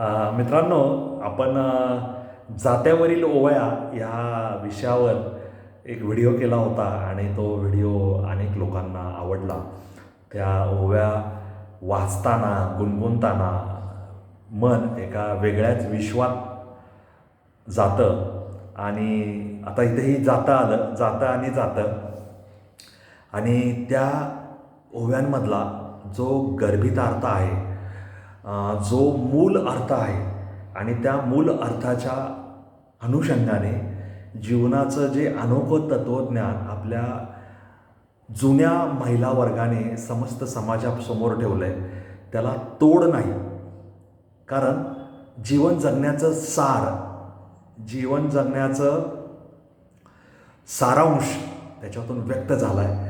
मित्रांनो आपण जात्यावरील ओवया ह्या विषयावर एक व्हिडिओ केला होता आणि तो व्हिडिओ अनेक लोकांना आवडला. त्या ओव्या वाचताना गुणगुणताना मन एका वेगळ्याच विश्वात जातं आणि आता इथेही जातं आलं जातं आणि जातं. आणि त्या ओव्यांमधला जो गर्भितार्थ आहे जो मूल अर्थ आहे आणि त्या मूल अर्थाच्या अनुषंगाने जीवनाचं जे अनोखं तत्त्वज्ञान आपल्या जुन्या महिला वर्गाने समस्त समाजासमोर ठेवलं आहे त्याला तोड नाही. कारण जीवन जगण्याचं सार जीवन जगण्याचं सारांश त्याच्यातून व्यक्त झाला आहे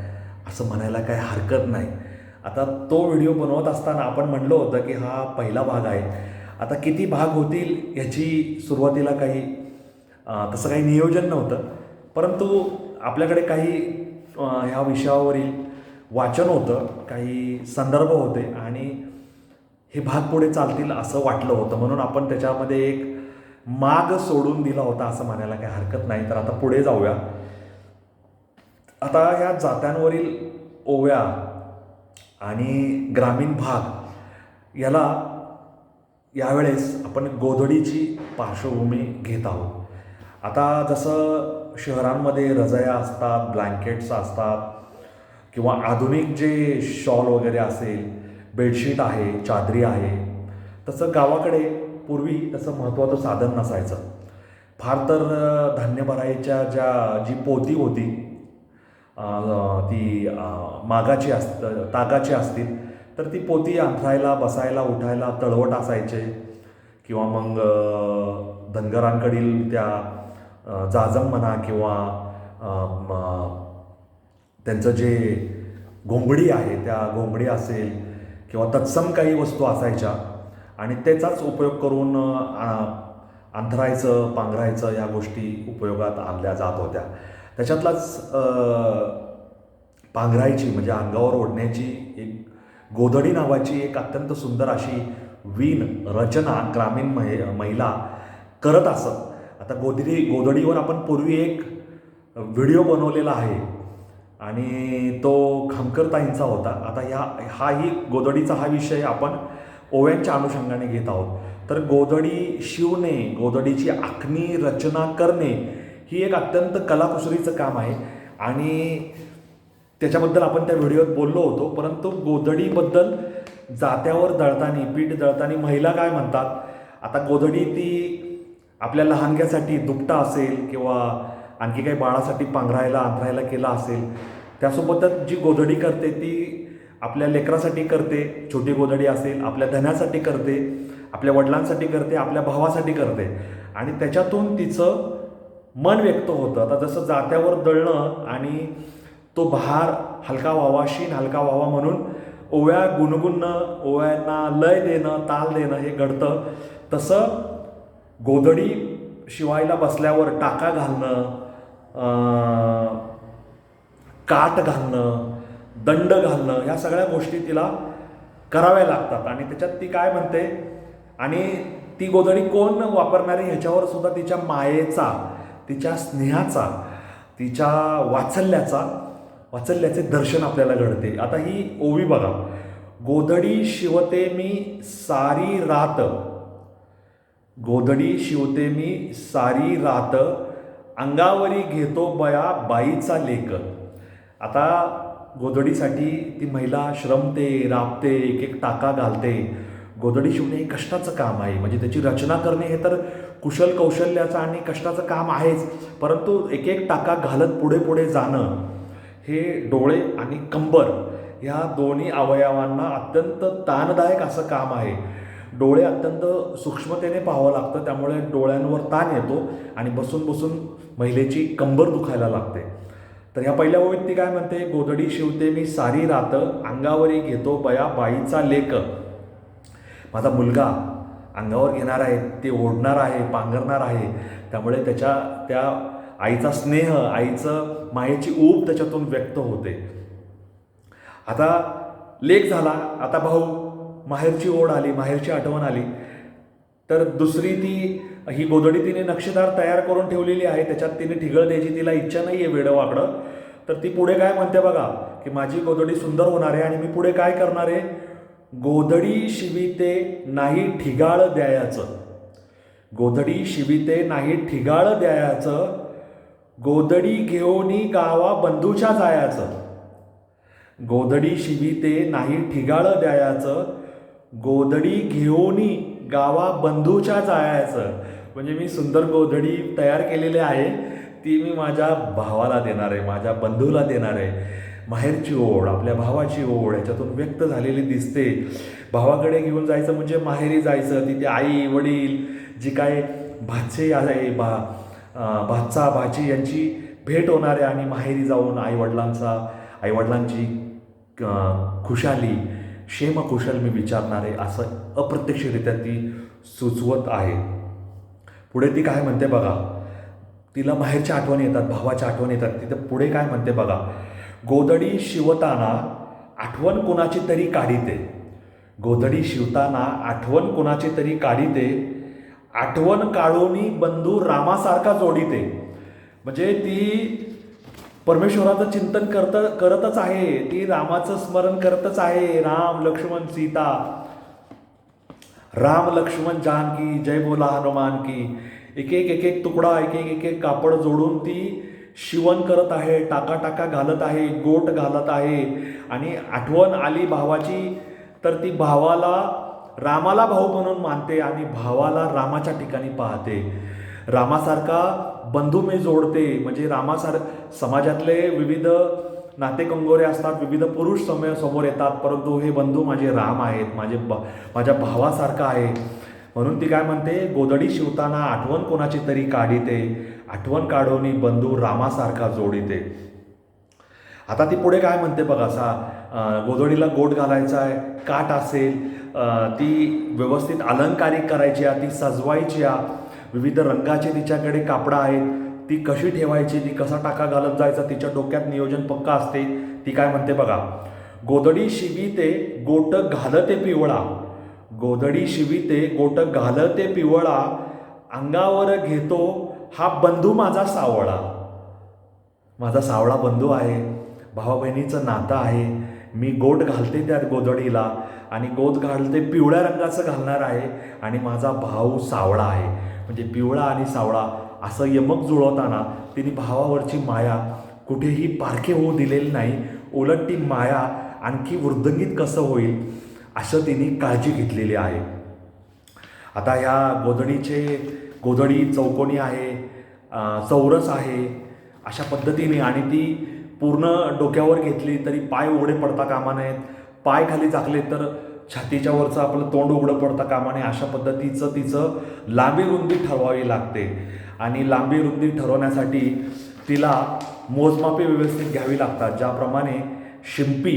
असं म्हणायला काही हरकत नाही. आता तो व्हिडिओ बनवत असताना आपण म्हणलो होतं की हा पहिला भाग आहे. आता किती भाग होतील ह्याची सुरुवातीला काही तसं काही नियोजन नव्हतं. परंतु आपल्याकडे काही ह्या विषयावरील वाचन होतं काही संदर्भ होते आणि हे भाग पुढे चालतील असं वाटलं होतं. म्हणून आपण त्याच्यामध्ये एक माग सोडून दिला होता असं म्हणायला काही हरकत नाही. तर आता पुढे जाऊया. आता ह्या जात्यांवरील ओव्या आणि ग्रामीण भाग याला यावेळेस आपण गोधडीची पार्श्वभूमी घेत आहोत. आता जसं शहरांमध्ये रजया असतात ब्लँकेट्स असतात किंवा आधुनिक जे शॉल वगैरे असेल बेडशीट आहे चादरी आहे तसं गावाकडे पूर्वी तसं महत्त्वाचं साधन नसायचं. फार तर धान्य भरायच्या ज्या जी पोती होती ती मागाची असत तागाची असतील तर ती पोती अंथरायला बसायला उठायला तळवट असायचे. किंवा मग धनगरांकडील त्या जाजम म्हणा किंवा त्यांचं जे घोंगडी आहे त्या घोंगडी असेल किंवा तत्सम काही वस्तू असायच्या आणि त्याचाच उपयोग करून अंथरायचं पांघरायचं या गोष्टी उपयोगात आणल्या जात होत्या. त्याच्यातलाच पांघरायची म्हणजे अंगावर ओढण्याची एक गोधडी नावाची एक अत्यंत सुंदर अशी वीण रचना ग्रामीण महि महिला करत असत. आता गोधडी गोधडीवर आपण पूर्वी एक व्हिडिओ बनवलेला आहे आणि तो खामकरताईंचा होता. आता ह्या हाही गोधडीचा हा विषय आपण ओव्यांच्या अनुषंगाने घेत आहोत. तर गोधडी शिवणे गोधडीची आखणी रचना करणे ही एक अत्यंत कलाकुसरीचं काम आहे. आणि त्याच्याबद्दल आपण त्या व्हिडिओत बोललो होतो परंतु गोधडीबद्दल जात्यावर दळतानी पीठ दळतानी महिला काय म्हणतात? आता गोधडी ती आपल्या लहानग्यासाठी दुपटा असेल किंवा आणखी काही बाळासाठी पांघरायला आंधरायला केला असेल त्यासोबतच जी गोधडी करते ती आपल्या लेकरासाठी करते छोटी गोधडी असेल आपल्या धन्यासाठी करते आपल्या वडिलांसाठी करते आपल्या भावासाठी करते. आणि त्याच्यातून तिचं मन व्यक्त होतं. आता जसं जात्यावर दळणं आणि तो भार हलका व्हावा शीन हलका व्हावा म्हणून ओव्या गुणगुणणं ओव्यांना लय देणं ताल देणं हे घडतं. तसं गोधडी शिवायला बसल्यावर टाका घालणं काट घालणं दंड घालणं ह्या सगळ्या गोष्टी तिला कराव्या लागतात. आणि त्याच्यात ती काय म्हणते? आणि ती गोधडी कोण वापरणारी? ह्याच्यावर सुद्धा तिच्या मायेचा तिच्या स्नेहाचा तिच्या वाचल्याचा वाचल्याचे दर्शन आपल्याला घडते. आता ही ओवी बघा. गोधडी शिवते मी सारी रात. गोधडी शिवते मी सारी रात. अंगावरी घेतो बया बाईचा लेख आता गोधडीसाठी ती महिला श्रमते राबते एक एक टाका घालते. गोधडी शिवणे हे कष्टाचं काम आहे. म्हणजे त्याची रचना करणे हे तर कुशल कौशल्याचं आणि कष्टाचं काम आहेच. परंतु एक एक टाका घालत पुढे पुढे जाणं हे डोळे आणि कंबर ह्या दोन्ही अवयवांना अत्यंत ताणदायक असं काम आहे. डोळे अत्यंत सूक्ष्मतेने पाहावं लागतं त्यामुळे डोळ्यांवर ताण येतो आणि बसून बसून महिलेची कंबर दुखायला लागते. तर ह्या पहिल्या ओळीत ती काय म्हणते? गोधडी शिवते मी सारी रात अंगावरी घेतो बया बाईचा लेक. माझा मुलगा अंगावर घेणार आहे ते ओढणार आहे पांघरणार आहे. त्यामुळे त्याच्या त्या आईचा स्नेह आईचं मायेची ऊब त्याच्यातून व्यक्त होते. आता लेख झाला. आता भाऊ माहेरची ओढ आली माहेरची आठवण आली. तर दुसरी ती ही गोधडी तिने नक्षीदार तयार करून ठेवलेली आहे. त्याच्यात तिने ठिगळ द्यायची तिला इच्छा नाही आहे वेडं वाकडं तर ती पुढे काय म्हणते बघा की माझी गोधडी सुंदर होणार आहे आणि मी पुढे काय करणार आहे? गोधडी शिविते नाही ठिगाळ द्यायाचं. गोधडी शिविते नाही ठिगाळ द्यायाचं. गोधडी घेऊनी गावा बंधूच्या जायाचं. गोधडी शिविते नाही ठिगाळ द्यायाचं. गोधडी घेऊनी गावा बंधूच्या जायाचं. म्हणजे मी सुंदर गोधडी तयार केलेली आहे. ती मी माझ्या भावाला देणार आहे माझ्या बंधूला देणार आहे. माहेरची ओढ आपल्या भावाची ओढ याच्यातून व्यक्त झालेली दिसते. भावाकडे घेऊन जायचं म्हणजे माहेरी जायचं तिथे आई वडील जी काय भाचे आहे बा भाचा भाची यांची भेट होणारे आणि माहेरी जाऊन आईवडिलांचा आईवडिलांची खुशाली क्षेमकुशल मी विचारणारे असं अप्रत्यक्षरित्या ती सुचवत आहे. पुढे ती काय म्हणते बघा? तिला माहेरच्या आठवणी येतात भावाच्या आठवणी येतात. तिथं पुढे काय म्हणते बघा? गोदडी शिवताना आठवण कोणाची तरी काढीते. गोधडी शिवताना आठवण कोणाची तरी काढीते. आठवण काढूनी बंधू रामासारखा जोडीते. म्हणजे ती परमेश्वराचं चिंतन करत करतच आहे. ती रामाचं स्मरण करतच आहे. राम लक्ष्मण सीता. राम लक्ष्मण जानकी जय बोला हनुमान की. एक एक एक एक तुकडा एक एक एक एक कापड जोडून ती शिवण करत आहे टाका टाका घालत आहे गोट घालत आहे. आणि आठवण आली भावाची तर ती भावाला रामाला भाऊ म्हणून मानते आणि भावाला रामाच्या ठिकाणी पाहते. रामासारखा बंधू मी जोडते म्हणजे रामासार समाजातले विविध नातेकंगोरे असतात विविध पुरुष समोर समोर येतात परंतु हे बंधू माझे राम आहेत माझे ब माझ्या भावासारखा आहे. म्हणून ती काय म्हणते गोदडी शिवताना आठवण कोणाची तरी काढीते आठवण काढवणी बंधू रामासारखा जोडीते. आता ती पुढे काय म्हणते बघा असा गोदडीला गोधडीला गोट घालायचा आहे काठ असेल ती व्यवस्थित अलंकारिक करायची आहे ती सजवायची आहे विविध रंगाचे तिच्याकडे कापडं आहेत ती कशी ठेवायची ती कसा टाका घालत जायचा तिच्या डोक्यात नियोजन पक्का असते ती काय म्हणते बघा गोधडी शिवीते गोट घालते पिवळा गोधडी शिविते गोट घालते पिवळा अंगावर घेतो हा बंधू माझा सावळा. माझा सावळा बंधू आहे भावा बहिणीचं नातं आहे. मी गोट घालते त्या गोधडीला आणि गोद घालते पिवळ्या रंगाचं घालणार आहे आणि माझा भाऊ सावळा आहे. म्हणजे पिवळा आणि सावळा असं यमक जुळवताना तिने भावावरची माया कुठेही पारखे होऊ दिलेली नाही. उलट ती माया आणखी वृद्धंगित कसं होईल? असं तिने काळजी घेतलेली आहे. आता ह्या गोधडीचे गोधडी चौकोनी आहे चौरस आहे अशा पद्धतीने आणि ती पूर्ण डोक्यावर घेतली तरी पाय उघडे पडता कामा नयेत. पाय खाली झाकले तर छातीच्या वरचं आपलं तोंड उघडं पडता कामा नये अशा पद्धतीचं तिचं लांबी रुंदी ठरवावी लागते. आणि लांबी रुंदी ठरवण्यासाठी तिला मोजमापे व्यवस्थित घ्यावी लागतात ज्याप्रमाणे शिंपी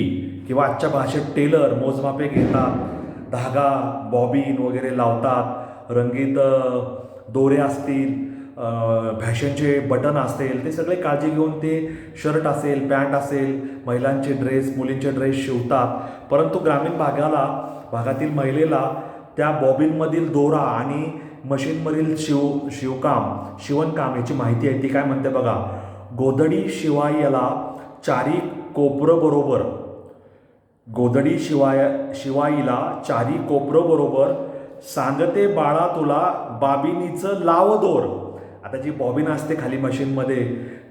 किंवा आजच्या भाषेत टेलर मोजमापे घेतात धागा बॉबीन वगैरे लावतात रंगीत दोरे असतील फॅशनचे बटन असेल ते सगळे काळजी घेऊन ते शर्ट असेल पॅन्ट असेल महिलांचे ड्रेस मुलींचे ड्रेस शिवतात. परंतु ग्रामीण भागाला भागातील महिलेला त्या बॉबिनमधील दोरा आणि मशीनमधील शिव शिवकाम शिवणकाम याची माहिती आहे. ती काय म्हणते बघा गोधडी शिवायला चारी कोपरं बरोबर गोधडी शिवाय शिवाईला चारी कोपरोबरोबर सांगते बाळा तुला बाबिनीचं लाव दोर. आता जी बॉबिन असते खाली मशीनमध्ये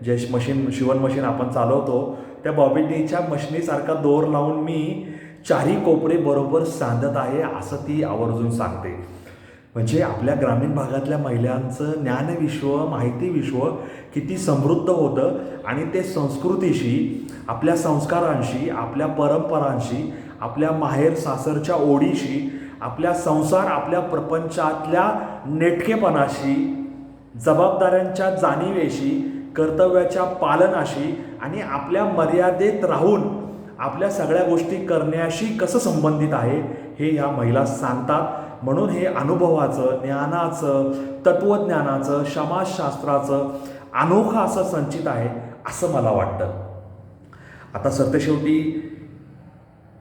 जे मशीन शिवण मशीन आपण चालवतो त्या बॉबिनीच्या मशिनीसारखा दोर लावून मी चारी कोपरे बरोबर सांधत आहे असं ती आवर्जून सांगते. म्हणजे आपल्या ग्रामीण भागातल्या महिलांचं ज्ञानविश्व माहिती विश्व किती समृद्ध होतं आणि ते संस्कृतीशी आपल्या संस्कारांशी आपल्या परंपरांशी आपल्या माहेर सासरच्या ओढीशी आपल्या संसार आपल्या प्रपंचातल्या नेटकेपणाशी जबाबदाऱ्यांच्या जाणीवेशी कर्तव्याच्या पालनाशी आणि आपल्या मर्यादेत राहून आपल्या सगळ्या गोष्टी करण्याशी कसं संबंधित आहे हे या महिला सांगतात. म्हणून हे अनुभवाचं ज्ञानाचं तत्त्वज्ञानाचं समाजशास्त्राचं अनोखं असं संचित आहे असं मला वाटतं. आता सत्यशेवटी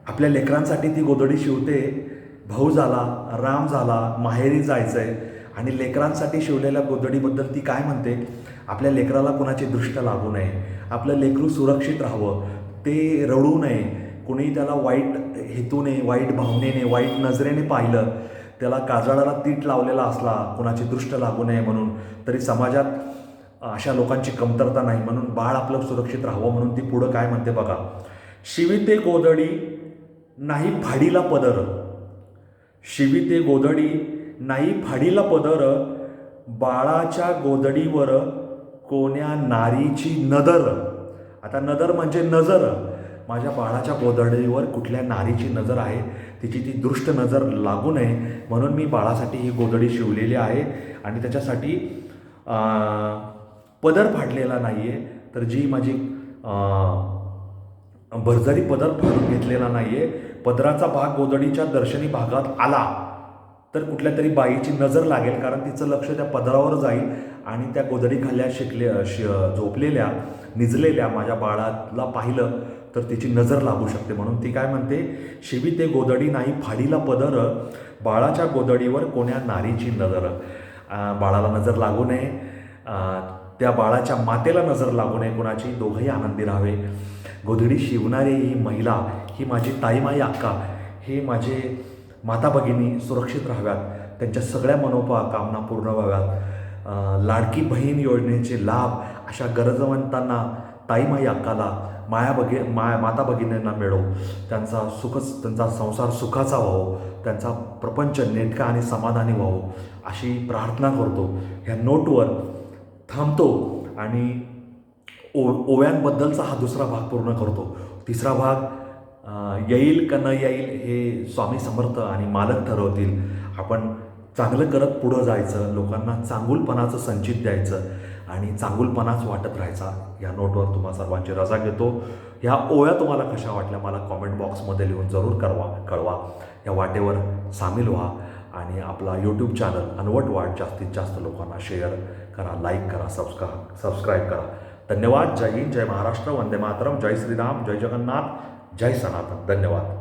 आपल्या लेकरांसाठी ती गोदडी शिवते भाऊ झाला राम झाला माहेरी जायचं आहे आणि लेकरांसाठी शिवलेल्या गोदडीबद्दल ती काय म्हणते? आपल्या लेकराला कुणाची दृष्ट लागू नये आपलं लेकरू सुरक्षित राहावं ते रडू नये कुणी त्याला वाईट हेतूने वाईट भावनेने वाईट नजरेने पाहिलं त्याला काजळाला तीट लावलेला असला कुणाची दृष्ट लागू नये म्हणून तरी समाजात अशा लोकांची कमतरता नाही. म्हणून बाळ आपलं सुरक्षित राहावं म्हणून ती पुढं काय म्हणते बघा. शिविते गोदडी नाही फाडीला पदर. शिविते गोदडी नाही फाडीला पदर. बाळाच्या गोदडीवर कोण्या नारीची नदर. आता नदर म्हणजे नजर. माझ्या बाळाच्या गोदडीवर कुठल्या नारीची नजर आहे तिची ती दृष्ट नजर लागू नये म्हणून मी बाळासाठी ही गोदडी शिवलेली आहे आणि त्याच्यासाठी पदर फाडलेला नाही आहे तर जी माझी भरझरी भरजरी पदर फाडून घेतलेला नाही आहे पदराचा भाग गोदडीच्या दर्शनी भागात आला तर कुठल्या तरी बाईची नजर लागेल कारण तिचं लक्ष त्या पदरावर जाईल आणि त्या गोदडीखाल्या शिकले शि झोपलेल्या निजलेल्या माझ्या बाळाला पाहिलं तर तिची नजर लागू शकते. म्हणून ती काय म्हणते शिवी ते गोदडी नाही फाडीला पदर बाळाच्या गोदडीवर कोण्या नारीची नजर. बाळाला नजर लागू नये. त्या बाळाच्या मातेला नजर लागू नये कोणाची. दोघंही आनंदी राहावे. गोधडी शिवणारी ही महिला. ही माझी ताईमाई अक्का. हे माझे माता भगिनी सुरक्षित राहाव्यात. त्यांच्या सगळ्या मनोपा कामना पूर्ण व्हाव्यात. लाडकी बहीण योजनेचे लाभ अशा गरजवंतांना ताईमाई अक्काला माया बघे माया माता भगिनींना मिळो. त्यांचा सुखच त्यांचा संसार सुखाचा व्हावो. त्यांचा प्रपंच नेटका आणि समाधानी व्हावो. अशी प्रार्थना करतो. ह्या नोटवर थांबतो आणि ओ ओव्यांबद्दलचा हा दुसरा भाग पूर्ण करतो. तिसरा भाग येईल का न येईल हे स्वामी समर्थ आणि मालक ठरवतील. आपण चांगलं करत पुढं जायचं लोकांना चांगुलपणाचं संचित द्यायचं आणि चांगुलपणाच वाटत राहायचा या नोटवर तुम्हा सर्वांची रजा घेतो. ह्या ओव्या तुम्हाला कशा वाटल्या मला कॉमेंट बॉक्समध्ये लिहून जरूर कळवा कळवा. या वाटेवर सामील व्हा आणि आपला यूट्यूब चॅनल अनवट वाट जास्तीत जास्त लोकांना शेअर करा लाईक करा सबस्क्रा सबस्क्राईब करा. धन्यवाद. जय हिंद जय महाराष्ट्र. वंदे मातरम. जय श्रीराम. जय जगन्नाथ. जय सनातन. धन्यवाद.